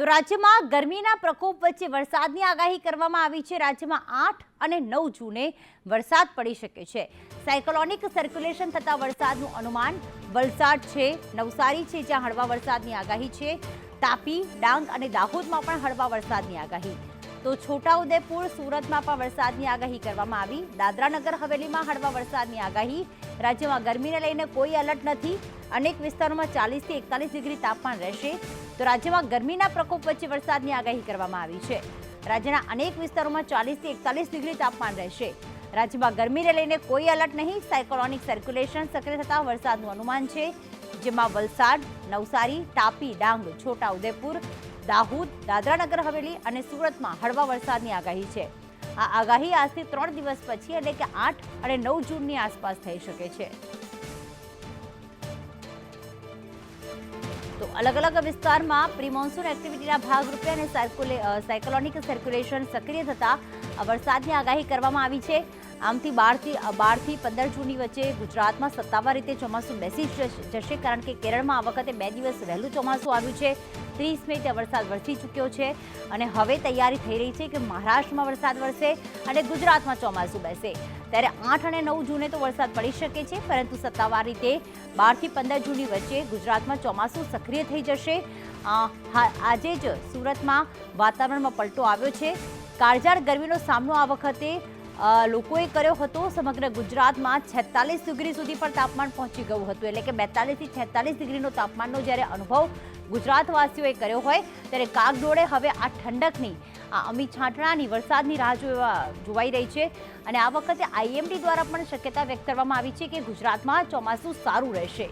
તો રાજ્યમાં ગરમીના પ્રકોપ વચ્ચે વરસાદની આગાહી કરવામાં આવી છે. રાજ્યમાં આઠ અને નવ જૂને વરસાદ પડી શકે છે. સાયકોલોનિક સર્ક્યુલેશન થતા વરસાદનું અનુમાન વલસાડ છે, નવસારી છે, જ્યાં હળવા વરસાદની આગાહી છે. તાપી, ડાંગ અને દાહોદમાં પણ હળવા વરસાદની આગાહી. તો છોટાઉદેપુર, સુરતમાં પણ વરસાદની આગાહી કરવામાં આવી. દાદરાનગર હવેલીમાં હળવા વરસાદની આગાહી. રાજ્યમાં ગરમીને લઈને કોઈ એલર્ટ નથી. અનેક વિસ્તારોમાં ચાલીસથી એકતાલીસ ડિગ્રી તાપમાન રહેશે. તો રાજ્યમાં ગરમીના પ્રકોપ વચ્ચે વરસાદની આગાહી કરવામાં આવી છે. રાજ્યના અનેક વિસ્તારોમાં ચાલીસથી એકતાલીસ ડિગ્રી તાપમાન રહેશે. રાજ્યમાં ગરમીને લઈને કોઈ એલર્ટ નહીં. સાયકોલોનિક સર્ક્યુલેશન સક્રિય થતા વરસાદનું અનુમાન છે. જેમાં વલસાડ, નવસારી, તાપી, ડાંગ, છોટાઉદેપુર, દાહોદ, દાદરાનગર હવેલી અને સુરતમાં હળવા વરસાદની આગાહી છે. આ આગાહી આજથી ત્રણ દિવસ પછી એટલે કે આઠ અને નવ જૂનની આસપાસ થઈ શકે છે. તો અલગ અલગ વિસ્તારમાં પ્રી મોન્સૂન એક્ટિવિટીના ભાગરૂપે અને સાયકોલોનિક સર્ક્યુલેશન સક્રિય થતા વરસાદની આગાહી કરવામાં આવી છે. આમથી બારથી બારથી પંદર જૂનની વચ્ચે ગુજરાતમાં સત્તાવાર રીતે ચોમાસું બેસી જશ- કારણ કે કેરળમાં આ વખતે બે દિવસ વહેલું ચોમાસું આવ્યું છે. ત્રીસ મે ત્યાં વરસાદ વરસી ચૂક્યો છે અને હવે તૈયારી થઈ રહી છે કે મહારાષ્ટ્રમાં વરસાદ વરસે અને ગુજરાતમાં ચોમાસું બેસે. ત્યારે આઠ અને નવ જૂને તો વરસાદ પડી શકે છે, પરંતુ સત્તાવાર રીતે બારથી પંદર જૂનની વચ્ચે ગુજરાતમાં ચોમાસું સક્રિય થઈ જશે. આજે જ સુરતમાં વાતાવરણમાં પલટો આવ્યો છે. કાળઝાળ ગરમીનો સામનો આ વખતે લોકોએ કર્યો હતો સમગ્ર ગુજરાતમાં છેતાલીસ ડિગ્રી સુધી પણ તાપમાન પહોંચી ગયું હતું. એટલે કે બેતાલીસથી છેતાલીસ ડિગ્રીનો તાપમાનનો જ્યારે અનુભવ ગુજરાતવાસીઓએ કર્યો હોય, ત્યારે કાગડોળે હવે આ ઠંડકની, આ અમી છાંટણાની, વરસાદની રાહ જોવા, જોવાઈ રહી છે. અને આ વખતે આઈએમડી દ્વારા પણ શક્યતા વ્યક્ત કરવામાં આવી છે કે ગુજરાતમાં ચોમાસું સારું રહેશે.